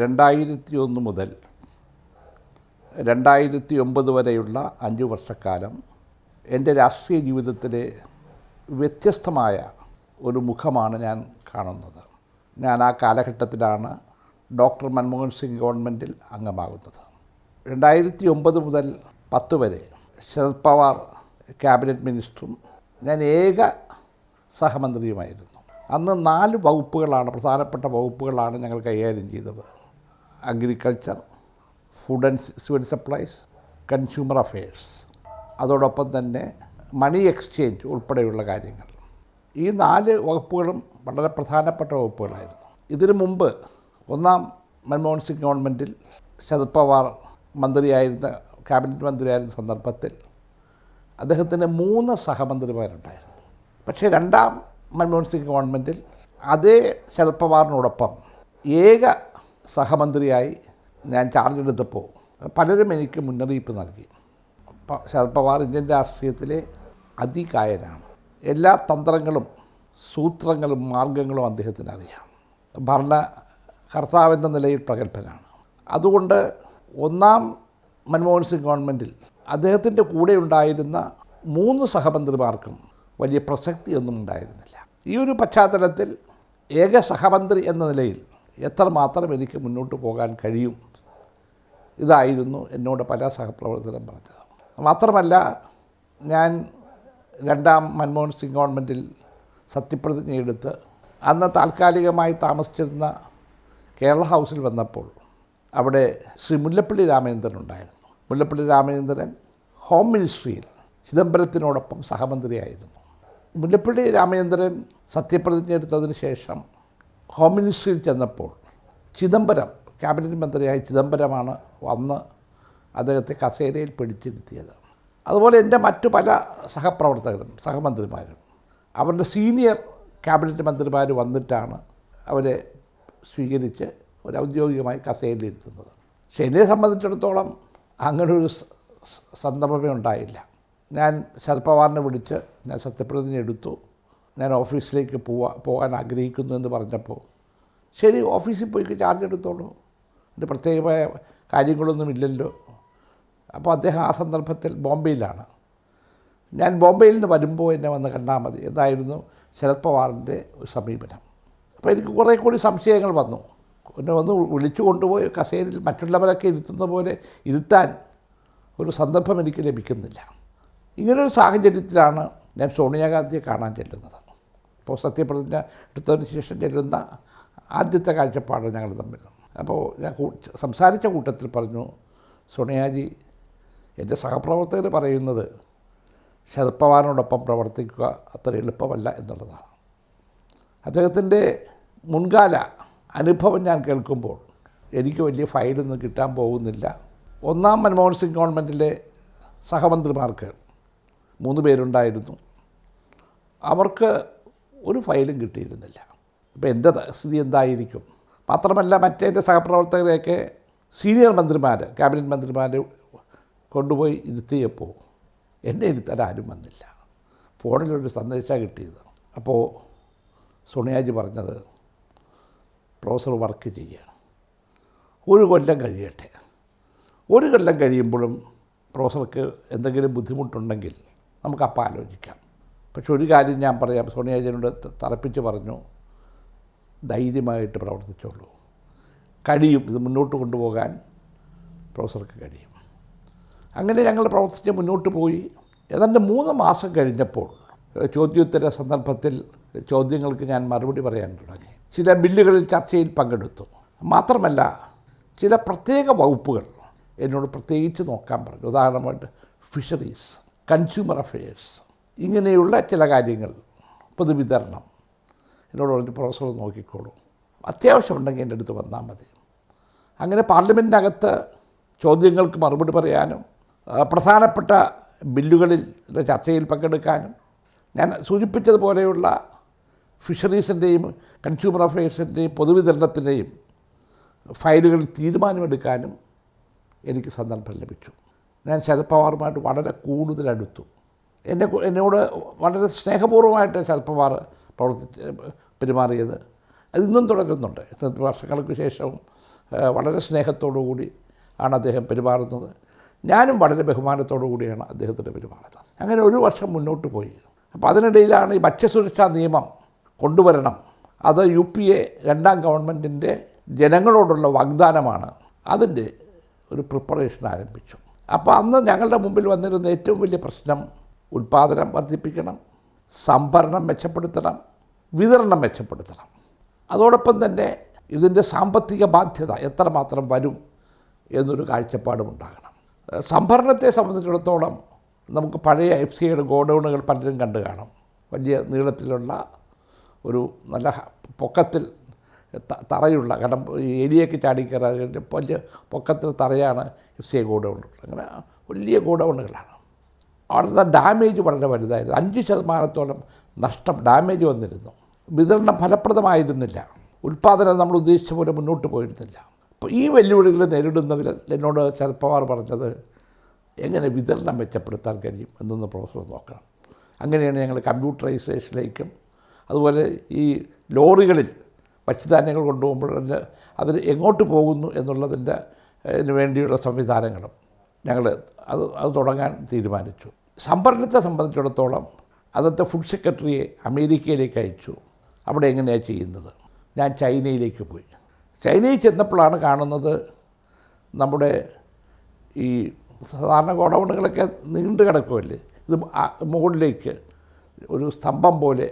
രണ്ടായിരത്തി ഒന്ന് മുതൽ രണ്ടായിരത്തി ഒമ്പത് വരെയുള്ള അഞ്ച് വർഷക്കാലം എന്റെ രാഷ്ട്രീയ ജീവിതത്തിലെ വ്യത്യസ്തമായ ഒരു മുഖമാണ് ഞാൻ കാണുന്നത്. ഞാൻ ആ കാലഘട്ടത്തിലാണ് ഡോക്ടർ മൻമോഹൻ സിംഗ് ഗവൺമെന്റിൽ അംഗമാകുന്നത്. രണ്ടായിരത്തി ഒമ്പത് മുതൽ പത്ത് വരെ ശരത് പവാർ ക്യാബിനറ്റ് മിനിസ്റ്ററും ഞാൻ ഏക സഹമന്ത്രിയുമായിരുന്നു. അന്ന് നാല് വകുപ്പുകളാണ് പ്രധാനപ്പെട്ട വകുപ്പുകളാണ് ഞങ്ങൾ കൈകാര്യം ചെയ്തത്. Agriculture food and civil supplies consumer affairs അതോടൊപ്പം തന്നെ മണി എക്സ്ചേഞ്ച് ഉൾപ്പെടെയുള്ള കാര്യങ്ങൾ. ഈ നാല് വകുപ്പുകളും വളരെ പ്രധാനപ്പെട്ട വകുപ്പുകളായിരുന്നു. ഇതിനു മുമ്പ് ഒന്നാം മൻമോഹൻ സിംഗ് ഗവൺമെന്റിൽ ശരത് പവാർ മന്ത്രിയായിരുന്ന ക്യാബിനറ്റ് മന്ത്രിയായിരുന്ന സന്ദർഭത്തിൽ അദ്ദേഹത്തിന് മൂന്ന് സഹമന്ത്രിമാരുണ്ടായിരുന്നു. പക്ഷേ രണ്ടാം മൻമോഹൻ സിംഗ് ഗവൺമെന്റിൽ അതേ ശരത് പവാറിനോടൊപ്പം ഏക സഹമന്ത്രിയായി ഞാൻ ചാർജ് എടുത്തപ്പോൾ പലരും എനിക്ക് മുന്നറിയിപ്പ് നൽകി. ശരത് പവാർ ഇന്ത്യൻ രാഷ്ട്രീയത്തിലെ അതികായനാണ്. എല്ലാ തന്ത്രങ്ങളും സൂത്രങ്ങളും മാർഗങ്ങളും അദ്ദേഹത്തിന് അറിയാം. ഭരണകർത്താവെന്ന നിലയിൽ പ്രഗത്ഭനാണ്. അതുകൊണ്ട് ഒന്നാം മൻമോഹൻ സിംഗ് ഗവൺമെന്റിൽ അദ്ദേഹത്തിന്റെ കൂടെ ഉണ്ടായിരുന്ന മൂന്ന് സഹമന്ത്രിമാർക്കും വലിയ പ്രസക്തിയൊന്നും ഉണ്ടായിരുന്നില്ല. ഈ ഒരു പശ്ചാത്തലത്തിൽ ഏക സഹമന്ത്രി എന്ന നിലയിൽ എത്രമാത്രം എനിക്ക് മുന്നോട്ട് പോകാൻ കഴിയും? ഇതായിരുന്നു എന്നോട് പല സഹപ്രവർത്തകരും പറഞ്ഞത്. മാത്രമല്ല ഞാൻ രണ്ടാം മൻമോഹൻ സിംഗ് ഗവൺമെന്റിൽ സത്യപ്രതിജ്ഞ എടുത്ത് അന്ന് താൽക്കാലികമായി താമസിച്ചിരുന്ന കേരള ഹൗസിൽ വന്നപ്പോൾ അവിടെ ശ്രീ മുല്ലപ്പള്ളി രാമചന്ദ്രൻ ഉണ്ടായിരുന്നു. മുല്ലപ്പള്ളി രാമചന്ദ്രൻ ഹോം മിനിസ്ട്രിയിൽ ചിദംബരത്തിനോടൊപ്പം സഹമന്ത്രിയായിരുന്നു. മുല്ലപ്പള്ളി രാമചന്ദ്രൻ സത്യപ്രതിജ്ഞ എടുത്തതിന് ശേഷം ഹോം മിനിസ്ട്രിയിൽ ചെന്നപ്പോൾ ചിദംബരം ക്യാബിനറ്റ് മന്ത്രിയായ ചിദംബരമാണ് വന്ന് അദ്ദേഹത്തെ കസേരയിൽ പിടിച്ചിരുത്തിയത്. അതുപോലെ എന്റെ മറ്റു പല സഹപ്രവർത്തകരും സഹമന്ത്രിമാരും അവരുടെ സീനിയർ ക്യാബിനറ്റ് മന്ത്രിമാർ വന്നിട്ടാണ് അവരെ സ്വീകരിച്ച് ഒരു ഔദ്യോഗികമായി കസേരയിലിരുത്തുന്നത് പക്ഷെ എന്നെ സംബന്ധിച്ചിടത്തോളം അങ്ങനെ ഒരു സന്ദർഭമേ ഉണ്ടായില്ല. ഞാൻ ശരത് പവാറിനെ വിളിച്ച് ഞാൻ സത്യപ്രതിജ്ഞ എടുത്തു. ഞാൻ ഓഫീസിലേക്ക് പോവാ പോകാൻ ആഗ്രഹിക്കുന്നു എന്ന് പറഞ്ഞപ്പോൾ ശരി ഓഫീസിൽ പോയി ചാർജ് എടുത്തോളൂ. അതിന്റെ പ്രത്യേകമായ കാര്യങ്ങളൊന്നും ഇല്ലല്ലോ. അപ്പോൾ അദ്ദേഹം ആ സന്ദർഭത്തിൽ ബോംബെയിലാണ്. ഞാൻ ബോംബെയിൽ നിന്ന് വരുമ്പോൾ എന്നെ വന്ന് കണ്ടാൽ മതി. എന്നായിരുന്നു ശരത് പവാറിന്റെ സമീപനം. അപ്പോൾ എനിക്ക് കുറേ കൂടി സംശയങ്ങൾ വന്നു. എന്നെ ഒന്ന് വിളിച്ചു കൊണ്ടുപോയി കസേരയിൽ മറ്റുള്ളവരൊക്കെ ഇരുത്തുന്ന പോലെ ഇരുത്താൻ ഒരു സന്ദർഭം എനിക്ക് ലഭിക്കുന്നില്ല. ഇങ്ങനൊരു സാഹചര്യത്തിലാണ് ഞാൻ സോണിയാഗാന്ധിയെ കാണാൻ ചെല്ലുന്നത്. അപ്പോൾ സത്യപ്രതിജ്ഞ എടുത്തതിന് ശേഷം ചെല്ലുന്ന ആദ്യത്തെ കാഴ്ചപ്പാട് ഞങ്ങൾ തമ്മിൽ. അപ്പോൾ ഞാൻ സംസാരിച്ച കൂട്ടത്തിൽ പറഞ്ഞു സോണിയാജി എന്റെ സഹപ്രവർത്തകർ പറയുന്നത് ശരപ്പവാനോടൊപ്പം പ്രവർത്തിക്കുക അത്ര എളുപ്പമല്ല എന്നുള്ളതാണ്. അദ്ദേഹത്തിന്റെ മുൻകാല അനുഭവം ഞാൻ കേൾക്കുമ്പോൾ എനിക്ക് വലിയ ഫയലൊന്നും കിട്ടാൻ പോകുന്നില്ല. ഒന്നാം മൻമോഹൻ സിംഗ് ഗവൺമെന്റിലെ സഹമന്ത്രിമാർക്ക് മൂന്ന് പേരുണ്ടായിരുന്നു. അവർക്ക് ഒരു ഫയലും കിട്ടിയിരുന്നില്ല. അപ്പോൾ എന്റെ സ്ഥിതി എന്തായിരിക്കും? മാത്രമല്ല മറ്റേന്റെ സഹപ്രവർത്തകരെയൊക്കെ സീനിയർ മന്ത്രിമാർ ക്യാബിനറ്റ് മന്ത്രിമാർ കൊണ്ടുപോയി ഇരുത്തിയപ്പോൾ എന്നെ ഇരുത്താൻ ആരും വന്നില്ല. ഫോണിലൊരു സന്ദേശമാണ് കിട്ടിയത്. അപ്പോൾ സോണിയാജി പറഞ്ഞത് പ്രൊഫസർ വർക്ക് ചെയ്യുക ഒരു കൊല്ലം കഴിയട്ടെ. ഒരു കൊല്ലം കഴിയുമ്പോഴും പ്രൊഫസർക്ക് എന്തെങ്കിലും ബുദ്ധിമുട്ടുണ്ടെങ്കിൽ നമുക്കപ്പോൾ ആലോചിക്കാം. പക്ഷെ ഒരു കാര്യം ഞാൻ പറയാം. സോണിയാജിനോട് തറപ്പിച്ച് പറഞ്ഞു ധൈര്യമായിട്ട് പ്രവർത്തിച്ചോളൂ. കഴിയും. ഇത് മുന്നോട്ട് കൊണ്ടുപോകാൻ പ്രൊഫസർക്ക് കഴിയും. അങ്ങനെ ഞങ്ങൾ പ്രവർത്തിച്ച് മുന്നോട്ട് പോയി. ഏതാണ്ട് മൂന്ന് മാസം കഴിഞ്ഞപ്പോൾ ചോദ്യോത്തര സന്ദർഭത്തിൽ ചോദ്യങ്ങൾക്ക് ഞാൻ മറുപടി പറയാൻ തുടങ്ങി. ചില ബില്ലുകളിൽ ചർച്ചയിൽ പങ്കെടുത്തു. മാത്രമല്ല ചില പ്രത്യേക വകുപ്പുകൾ എന്നോട് പ്രത്യേകിച്ച് നോക്കാൻ പറഞ്ഞു. ഉദാഹരണമായിട്ട് ഫിഷറീസ് കൺസ്യൂമർ അഫെയർസ് ഇങ്ങനെയുള്ള ചില കാര്യങ്ങൾ പൊതുവിതരണം. എന്നോട് പറഞ്ഞ് പ്രൊഫസർ നോക്കിക്കോളൂ. അത്യാവശ്യമുണ്ടെങ്കിൽ എന്റെ അടുത്ത് വന്നാൽ മതി. അങ്ങനെ പാർലമെന്റിനകത്ത് ചോദ്യങ്ങൾക്ക് മറുപടി പറയാനും പ്രധാനപ്പെട്ട ബില്ലുകളിൽ ചർച്ചയിൽ പങ്കെടുക്കാനും ഞാൻ സൂചിപ്പിച്ചതുപോലെയുള്ള ഫിഷറീസിന്റെയും കൺസ്യൂമർ അഫെയർസിന്റെയും പൊതുവിതരണത്തിന്റെയും ഫയലുകളിൽ തീരുമാനമെടുക്കാനും എനിക്ക് സന്ദർഭം ലഭിച്ചു. ഞാൻ ശരത് പവാറുമായിട്ട് വളരെ കൂടുതൽ അടുത്തു എന്നെ എന്നോട് വളരെ സ്നേഹപൂർവമായിട്ട് ശരത് പ്രവർത്തി പെരുമാറിയത്. അതിന്നും തുടരുന്നുണ്ട്. വർഷങ്ങൾക്ക് ശേഷവും വളരെ സ്നേഹത്തോടു കൂടി ആണ് അദ്ദേഹം പെരുമാറുന്നത്. ഞാനും വളരെ ബഹുമാനത്തോടു കൂടിയാണ് അദ്ദേഹത്തിന്റെ പെരുമാറുന്നത്. അങ്ങനെ ഒരു വർഷം മുന്നോട്ട് പോയി. അപ്പോൾ അതിനിടയിലാണ് ഈ ഭക്ഷ്യസുരക്ഷാ നിയമം കൊണ്ടുവരണം. അത് യു പി എ രണ്ടാം ഗവൺമെന്റിന്റെ ജനങ്ങളോടുള്ള വാഗ്ദാനമാണ്. അതിന്റെ ഒരു പ്രിപ്പറേഷൻ ആരംഭിച്ചു. അപ്പോൾ അന്ന് ഞങ്ങളുടെ മുമ്പിൽ വന്നിരുന്ന ഏറ്റവും വലിയ പ്രശ്നം ഉൽപ്പാദനം വർദ്ധിപ്പിക്കണം സംഭരണം മെച്ചപ്പെടുത്തണം വിതരണം മെച്ചപ്പെടുത്തണം. അതോടൊപ്പം തന്നെ ഇതിന്റെ സാമ്പത്തിക ബാധ്യത എത്രമാത്രം വരും എന്നൊരു കാഴ്ചപ്പാടും ഉണ്ടാകണം. സംഭരണത്തെ സംബന്ധിച്ചിടത്തോളം നമുക്ക് പഴയ എഫ് സിയുടെ ഗോഡൗണുകൾ പലരും കണ്ടു കാണും. വലിയ നീളത്തിലുള്ള ഒരു നല്ല പൊക്കത്തിൽ തറയുള്ള കാരണം എലിയൊക്കെ ചാടിക്കയറാൻ വലിയ പൊക്കത്തിൽ തറയാണ് എഫ് സി ഗോഡൗണുകൾ. അങ്ങനെ വലിയ ഗോഡൗണുകളാണ്. അവിടുത്തെ ഡാമേജ് വളരെ വലുതായിരുന്നു. അഞ്ച് ശതമാനത്തോളം നഷ്ടം ഡാമേജ് വന്നിരുന്നു. വിതരണം ഫലപ്രദമായിരുന്നില്ല. ഉൽപ്പാദനം നമ്മൾ ഉദ്ദേശിച്ച പോലെ മുന്നോട്ട് പോയിരുന്നില്ല. അപ്പോൾ ഈ വെല്ലുവിളികൾ നേരിടുന്നവർ എന്നോട് ചെറുപ്പവാർ പവാർ പറഞ്ഞത് എങ്ങനെ വിതരണം മെച്ചപ്പെടുത്താൻ കഴിയും എന്നൊന്ന് പ്രൊഫസർ നോക്കണം. അങ്ങനെയാണ് ഞങ്ങൾ കമ്പ്യൂട്ടറൈസേഷനിലേക്കും അതുപോലെ ഈ ലോറികളിൽ ഭക്ഷ്യധാന്യങ്ങൾ കൊണ്ടുപോകുമ്പോൾ അതിന് എങ്ങോട്ട് പോകുന്നു എന്നുള്ളതിന്റെ വേണ്ടിയുള്ള സംവിധാനങ്ങളും ഞങ്ങൾ അത് അത് തുടങ്ങാൻ തീരുമാനിച്ചു. സംഭരണത്തെ സംബന്ധിച്ചിടത്തോളം അതത്തെ ഫുഡ് സെക്രട്ടറിയെ അമേരിക്കയിലേക്ക് അയച്ചു. അവിടെ എങ്ങനെയാണ് ചെയ്യുന്നത്? ഞാൻ ചൈനയിലേക്ക് പോയി. ചൈനയിൽ ചെന്നപ്പോഴാണ് കാണുന്നത് നമ്മുടെ ഈ സാധാരണ ഗോഡൗണുകളൊക്കെ നീണ്ടു കിടക്കുമല്ലേ? ഇത് മുകളിലേക്ക് ഒരു സ്തംഭം പോലെ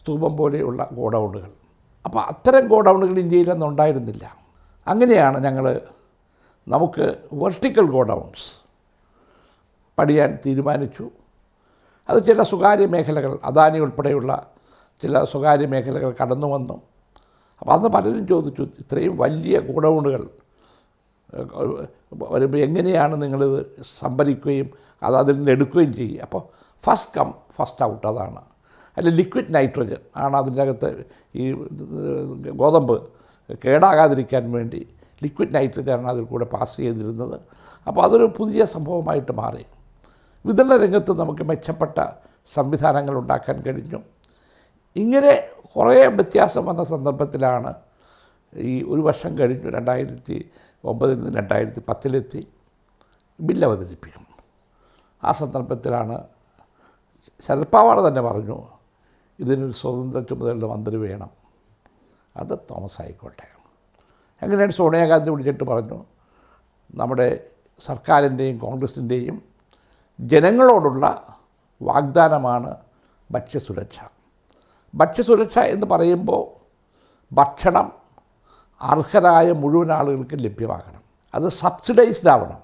സ്തൂപം പോലെയുള്ള ഗോഡൗണുകൾ. അപ്പോൾ അത്തരം ഗോഡൗണുകൾ ഇന്ത്യയിലൊന്നും ഉണ്ടായിരുന്നില്ല. അങ്ങനെയാണ് ഞങ്ങൾ നമുക്ക് വെർട്ടിക്കൽ ഗോഡൗൺസ് പണിയാൻ തീരുമാനിച്ചു. അത് ചില സ്വകാര്യ മേഖലകൾ അദാനി ഉൾപ്പെടെയുള്ള ചില സ്വകാര്യ മേഖലകൾ കടന്നു വന്നു. അപ്പോൾ അന്ന് പലരും ചോദിച്ചു ഇത്രയും വലിയ ഗോഡൗണുകൾ വരുമ്പോൾ എങ്ങനെയാണ് നിങ്ങളിത് സംഭരിക്കുകയും അത് അതിൽ നിന്ന് എടുക്കുകയും ചെയ്യുക? അപ്പോൾ ഫസ്റ്റ് കം ഫസ്റ്റ് ഔട്ട് അതാണ്. അല്ല ലിക്വിഡ് നൈട്രജൻ ആണ് അതിന്റെ അകത്ത് ഈ ഗോതമ്പ് കേടാകാതിരിക്കാൻ വേണ്ടി ലിക്വിഡ് നൈട്രജനാണ് അതിൽ കൂടെ പാസ് ചെയ്തിരുന്നത്. അപ്പോൾ അതൊരു പുതിയ സംഭവമായിട്ട് മാറി. വിതരണ രംഗത്ത് നമുക്ക് മെച്ചപ്പെട്ട സംവിധാനങ്ങൾ ഉണ്ടാക്കാൻ കഴിഞ്ഞു. ഇങ്ങനെ കുറേ വ്യത്യാസം വന്ന സന്ദർഭത്തിലാണ് ഈ ഒരു വർഷം കഴിഞ്ഞു രണ്ടായിരത്തി ഒമ്പതിൽ നിന്ന് രണ്ടായിരത്തി പത്തിലെത്തി ബില്ല് അവതരിപ്പിക്കും. ആ സന്ദർഭത്തിലാണ് ശരത് പവാർ തന്നെ പറഞ്ഞു ഇതിനൊരു സ്വതന്ത്ര ചുമതലയുള്ള മന്ത്രി വേണം. അത് തോമസ് ആയിക്കോട്ടെ. അങ്ങനെയാണ് സോണിയാഗാന്ധി വിളിച്ചിട്ട് പറഞ്ഞു? നമ്മുടെ സർക്കാരിന്റെയും കോൺഗ്രസിന്റെയും ജനങ്ങളോടുള്ള വാഗ്ദാനമാണ് ഭക്ഷ്യസുരക്ഷ. ഭക്ഷ്യസുരക്ഷ എന്ന് പറയുമ്പോൾ ഭക്ഷണം അർഹരായ മുഴുവൻ ആളുകൾക്കും ലഭ്യമാകണം. അത് സബ്സിഡൈസ്ഡ് ആവണം.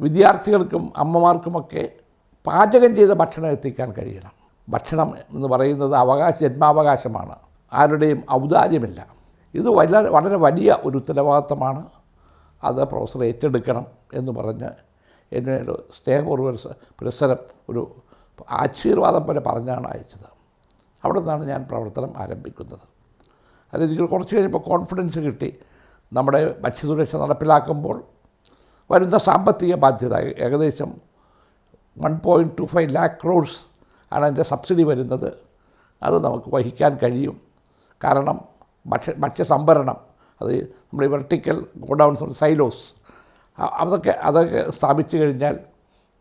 വിദ്യാർത്ഥികൾക്കും അമ്മമാർക്കുമൊക്കെ പാചകം ചെയ്ത ഭക്ഷണം എത്തിക്കാൻ കഴിയണം. ഭക്ഷണം എന്ന് പറയുന്നത് അവകാശ ജന്മാവകാശമാണ്. ആരുടെയും ഔദാര്യമല്ല. ഇത് വളരെ വളരെ വലിയ ഒരു ഉത്തരവാദിത്തമാണ്. അത് പ്രൊഫസർ ഏറ്റെടുക്കണം എന്ന് പറഞ്ഞ് എന്നെ ഒരു സ്നേഹപൂർവ പുരസ്സരം ഒരു ആശീർവാദം പോലെ പറഞ്ഞാണ് അയച്ചത്. അവിടെ നിന്നാണ് ഞാൻ പ്രവർത്തനം ആരംഭിക്കുന്നത്. അതെനിക്ക് കുറച്ച് കഴിഞ്ഞപ്പോൾ കോൺഫിഡൻസ് കിട്ടി. നമ്മുടെ ഭക്ഷ്യസുരക്ഷ നടപ്പിലാക്കുമ്പോൾ വരുന്ന സാമ്പത്തിക ബാധ്യത ഏകദേശം one point two five lakh crores ആണ് അതിന്റെ സബ്സിഡി വരുന്നത്. അത് നമുക്ക് വഹിക്കാൻ കഴിയും. കാരണം ഭക്ഷ്യ ഭക്ഷ്യസംഭരണം. അത് നമ്മുടെ വെർട്ടിക്കൽ ഗോഡൗൺസ് സൈലോസ്. അതൊക്കെ അതൊക്കെ സ്ഥാപിച്ചു കഴിഞ്ഞാൽ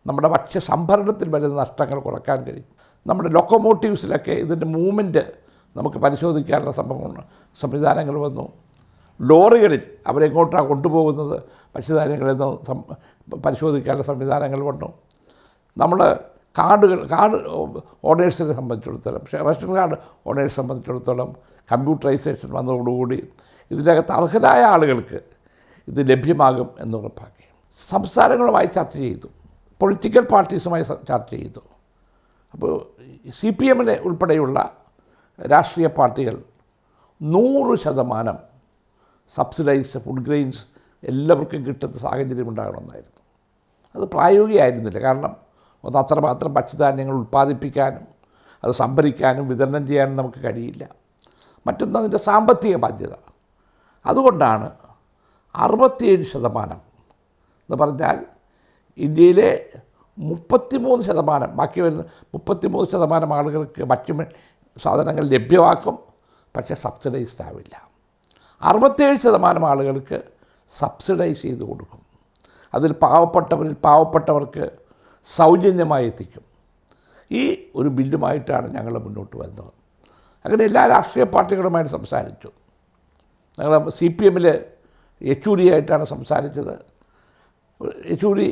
നമ്മുടെ ഭക്ഷ്യ സംഭരണത്തിൽ വരുന്ന നഷ്ടങ്ങൾ കുറയ്ക്കാൻ കഴിയും. നമ്മുടെ ലൊക്കോമോട്ടീവ്സിലൊക്കെ ഇതിന്റെ മൂവ്മെന്റ് നമുക്ക് പരിശോധിക്കാനുള്ള സംഭവമാണ് സംവിധാനങ്ങൾ വന്നു. ലോറികളിൽ അവരെങ്ങോട്ടാണ് കൊണ്ടുപോകുന്നത്? ഭക്ഷ്യധാന്യങ്ങളിൽ നിന്ന് പരിശോധിക്കാനുള്ള സംവിധാനങ്ങൾ വന്നു. നമ്മൾ കാർഡുകൾ കാർഡ് ഓണേഴ്സിനെ സംബന്ധിച്ചിടത്തോളം പക്ഷേ റേഷൻ കാർഡ് ഓണേഴ്സ് സംബന്ധിച്ചിടത്തോളം കമ്പ്യൂട്ടറൈസേഷൻ വന്നതോടുകൂടി ഇതിനകത്ത് അർഹരായ ആളുകൾക്ക് ഇത് ലഭ്യമാകും എന്ന് ഉറപ്പാക്കി. സംസ്ഥാനങ്ങളുമായി ചർച്ച ചെയ്തു. പൊളിറ്റിക്കൽ പാർട്ടീസുമായി ചർച്ച ചെയ്തു. അപ്പോൾ സി പി എമ്മിനെ ഉൾപ്പെടെയുള്ള രാഷ്ട്രീയ പാർട്ടികൾ നൂറ് ശതമാനം സബ്സിഡൈസ് ഫുഡ് ഗ്രെയിൻസ് എല്ലാവർക്കും കിട്ടുന്ന സാഹചര്യം ഉണ്ടാകണമെന്നായിരുന്നു. അത് പ്രായോഗികമായിരുന്നില്ല. കാരണം ഒന്ന് അത്രമാത്രം ഭക്ഷ്യധാന്യങ്ങൾ ഉൽപ്പാദിപ്പിക്കാനും അത് സംഭരിക്കാനും വിതരണം ചെയ്യാനും നമുക്ക് കഴിയില്ല. മറ്റൊന്ന് അതിന്റെ സാമ്പത്തിക ബാധ്യത. അതുകൊണ്ടാണ് അറുപത്തിയേഴ് ശതമാനം എന്ന് പറഞ്ഞാൽ ഇന്ത്യയിലെ മുപ്പത്തിമൂന്ന് ശതമാനം ബാക്കി വരുന്ന മുപ്പത്തിമൂന്ന് ശതമാനം ആളുകൾക്ക് ഭക്ഷ്യ സാധനങ്ങൾ ലഭ്യമാക്കും പക്ഷേ സബ്സിഡൈസ്ഡ് ആവില്ല. അറുപത്തേഴ് ശതമാനം ആളുകൾക്ക് സബ്സിഡൈസ് ചെയ്ത് കൊടുക്കും. അതിൽ പാവപ്പെട്ടവരിൽ പാവപ്പെട്ടവർക്ക് സൗജന്യമായി എത്തിക്കും ഈ ഒരു ബില്ലുമായിട്ടാണ് ഞങ്ങൾ മുന്നോട്ട് വരുന്നത്. അങ്ങനെ എല്ലാ രാഷ്ട്രീയ പാർട്ടികളുമായിട്ട് സംസാരിച്ചു. ഞങ്ങൾ സി പി എമ്മിൽ യെച്ചൂരിയായിട്ടാണ് സംസാരിച്ചത്. യെച്ചൂരി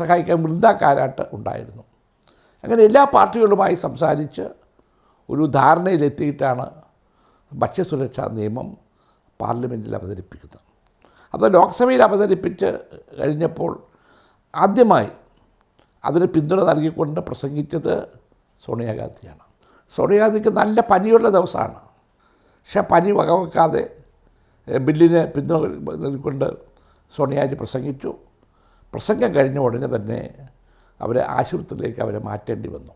സഹായിക്കാൻ വൃന്ദ ഉണ്ടായിരുന്നു. അങ്ങനെ എല്ലാ പാർട്ടികളുമായി സംസാരിച്ച് ഒരു ധാരണയിലെത്തിയിട്ടാണ് ഭക്ഷ്യസുരക്ഷാ നിയമം പാർലമെന്റിൽ അവതരിപ്പിക്കുന്നത്. അപ്പോൾ ലോക്സഭയിൽ അവതരിപ്പിച്ച് കഴിഞ്ഞപ്പോൾ ആദ്യമായി അതിന് പിന്തുണ നൽകിക്കൊണ്ട് പ്രസംഗിച്ചത് സോണിയാഗാന്ധിയാണ് സോണിയാഗാന്ധിക്ക് നല്ല പനിയുള്ള ദിവസമാണ്. പക്ഷെ പനി വകവെക്കാതെ ബില്ലിന് പിന്തുണ നൽകിക്കൊണ്ട് സോണിയാജി പ്രസംഗിച്ചു. പ്രസംഗം കഴിഞ്ഞ ഉടനെ തന്നെ അവരെ ആശുപത്രിയിലേക്ക് അവരെ മാറ്റേണ്ടി വന്നു.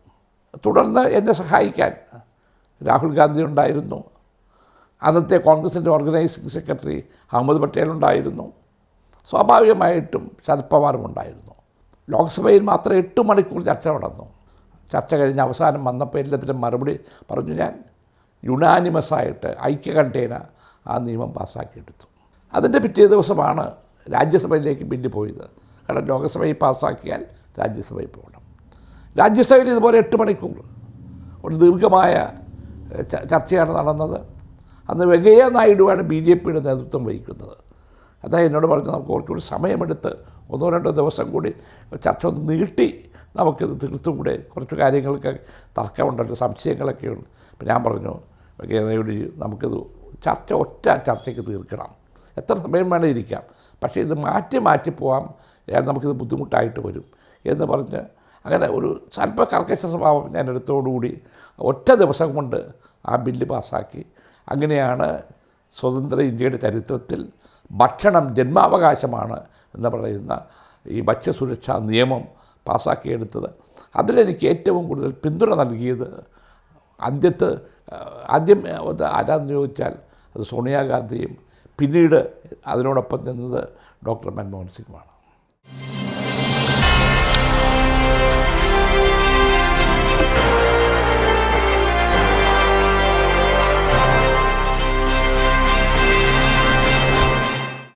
തുടർന്ന് എന്നെ സഹായിക്കാൻ രാഹുൽ ഗാന്ധി ഉണ്ടായിരുന്നു. അന്നത്തെ കോൺഗ്രസിന്റെ ഓർഗനൈസിംഗ് സെക്രട്ടറി അഹമ്മദ് പട്ടേൽ ഉണ്ടായിരുന്നു സ്വാഭാവികമായിട്ടും ശരത് പവാറും ഉണ്ടായിരുന്നു. ലോക്സഭയിൽ മാത്രം എട്ട് മണിക്കൂർ ചർച്ച നടന്നു. ചർച്ച കഴിഞ്ഞ് അവസാനം വന്നപ്പോൾ എല്ലാത്തിനും മറുപടി പറഞ്ഞു ഞാൻ യുണാനിമസായിട്ട് ഐക്യകണ്ഠേന ആ നിയമം പാസ്സാക്കിയെടുത്തു. അതിന്റെ പിറ്റേ ദിവസമാണ് രാജ്യസഭയിലേക്ക് ബില്ല് പോയത്. കാരണം ലോക്സഭയിൽ പാസ്സാക്കിയാൽ രാജ്യസഭയിൽ പോകണം. രാജ്യസഭയിൽ ഇതുപോലെ എട്ട് മണിക്കൂർ ഒരു ദീർഘമായ ചർച്ചയാണ് നടന്നത്. അന്ന് വെങ്കയ്യ നായിഡുവാണ് ബി ജെ പിയുടെ നേതൃത്വം വഹിക്കുന്നത്. അദ്ദേഹം എന്നോട് പറഞ്ഞു നമുക്ക് കുറച്ചുകൂടി സമയമെടുത്ത് ഒന്നോ രണ്ടോ ദിവസം കൂടി ചർച്ച ഒന്ന് നീട്ടി നമുക്കിത് തീർത്തുകൂടെ കുറച്ച് കാര്യങ്ങൾക്ക് തർക്കമുണ്ടല്ലോ സംശയങ്ങളൊക്കെയുണ്ട് അപ്പം ഞാൻ പറഞ്ഞു നായിഡു നമുക്കിത് ചർച്ച ഒറ്റ ചർച്ചയ്ക്ക് തീർക്കണം. എത്ര സമയം വേണേൽ ഇരിക്കാം പക്ഷേ ഇത് മാറ്റി മാറ്റി പോകാം നമുക്കിത് ബുദ്ധിമുട്ടായിട്ട് വരും. എന്ന് പറഞ്ഞ് അങ്ങനെ ഒരു സ്വല്പ കർക്കശ സ്വഭാവം ഞാൻ എടുത്തോടുകൂടി ഒറ്റ ദിവസം കൊണ്ട് ആ ബില്ല് പാസ്സാക്കി. അങ്ങനെയാണ് സ്വതന്ത്ര ഇന്ത്യയുടെ ചരിത്രത്തിൽ ഭക്ഷണം ജന്മാവകാശമാണ് എന്ന് പറയുന്ന ഈ ഭക്ഷ്യസുരക്ഷാ നിയമം പാസ്സാക്കിയെടുത്തത് അതിലെനിക്ക് ഏറ്റവും കൂടുതൽ പിന്തുണ നൽകിയത് ആദ്യത്ത് ആദ്യം അത് ആരാന്ന് ചോദിച്ചാൽ അത് സോണിയാഗാന്ധിയും പിന്നീട് അതിനോടൊപ്പം നിന്നത് ഡോക്ടർ മൻമോഹൻ സിംഗുമാണ്.